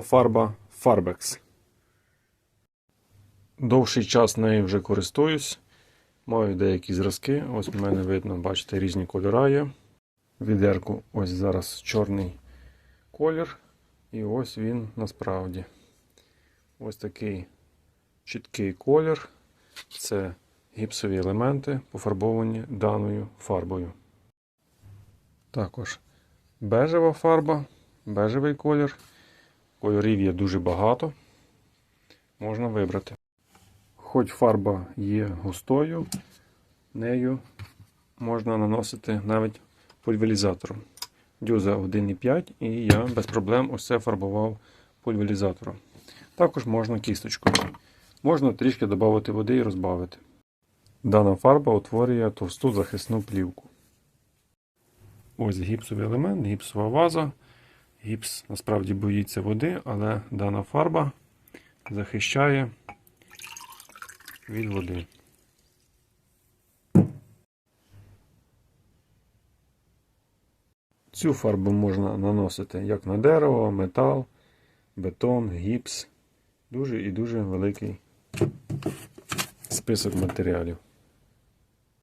Фарба Farbex. Довший час нею вже користуюсь. Маю деякі зразки. Ось в мене видно, бачите, різні кольори є. Відерку ось зараз чорний колір. І ось він насправді. Ось такий чіткий колір. Це гіпсові елементи, пофарбовані даною фарбою. Також бежева фарба, бежевий колір. Кольорів є дуже багато. Можна вибрати. Хоч фарба є густою, нею можна наносити навіть пульверізатором. Дюза 1,5 і я без проблем це фарбував пульверізатором. Також можна кісточкою. Можна трішки додати води і розбавити. Дана фарба утворює товсту захисну плівку. Ось гіпсовий елемент, гіпсова ваза. Гіпс насправді боїться води, але дана фарба захищає від води. Цю фарбу можна наносити як на дерево, метал, бетон, гіпс. Дуже і дуже великий список матеріалів.